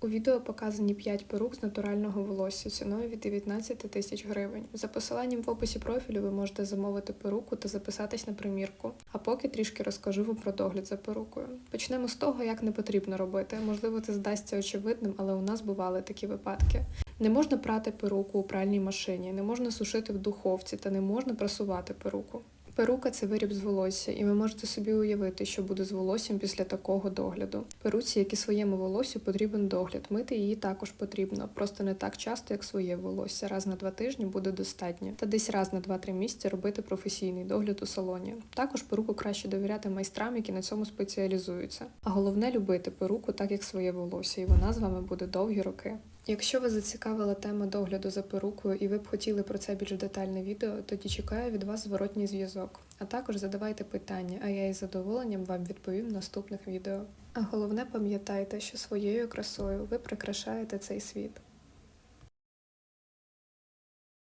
У відео показані 5 перук з натурального волосся ціною від 19 тисяч гривень. За посиланням в описі профілю ви можете замовити перуку та записатись на примірку. А поки трішки розкажу вам про догляд за перукою. Почнемо з того, як не потрібно робити. Можливо, це здасться очевидним, але у нас бували такі випадки. Не можна прати перуку у пральній машині, не можна сушити в духовці та не можна прасувати перуку. Перука це виріб з волосся, і ви можете собі уявити, що буде з волоссям після такого догляду. Перуці, як і своєму волоссю, потрібен догляд. Мити її також потрібно, просто не так часто, як своє волосся. Раз на два тижні буде достатньо. Та десь раз на 2-3 місяці робити професійний догляд у салоні. Також перуку краще довіряти майстрам, які на цьому спеціалізуються. А головне любити перуку так, як своє волосся, і вона з вами буде довгі роки. Якщо вас зацікавила тема догляду за перукою і ви б хотіли про це більш детальне відео, тоді чекаю від вас зворотній зв'язок. А також задавайте питання, а я із задоволенням вам відповім в наступних відео. А головне пам'ятайте, що своєю красою ви прикрашаєте цей світ.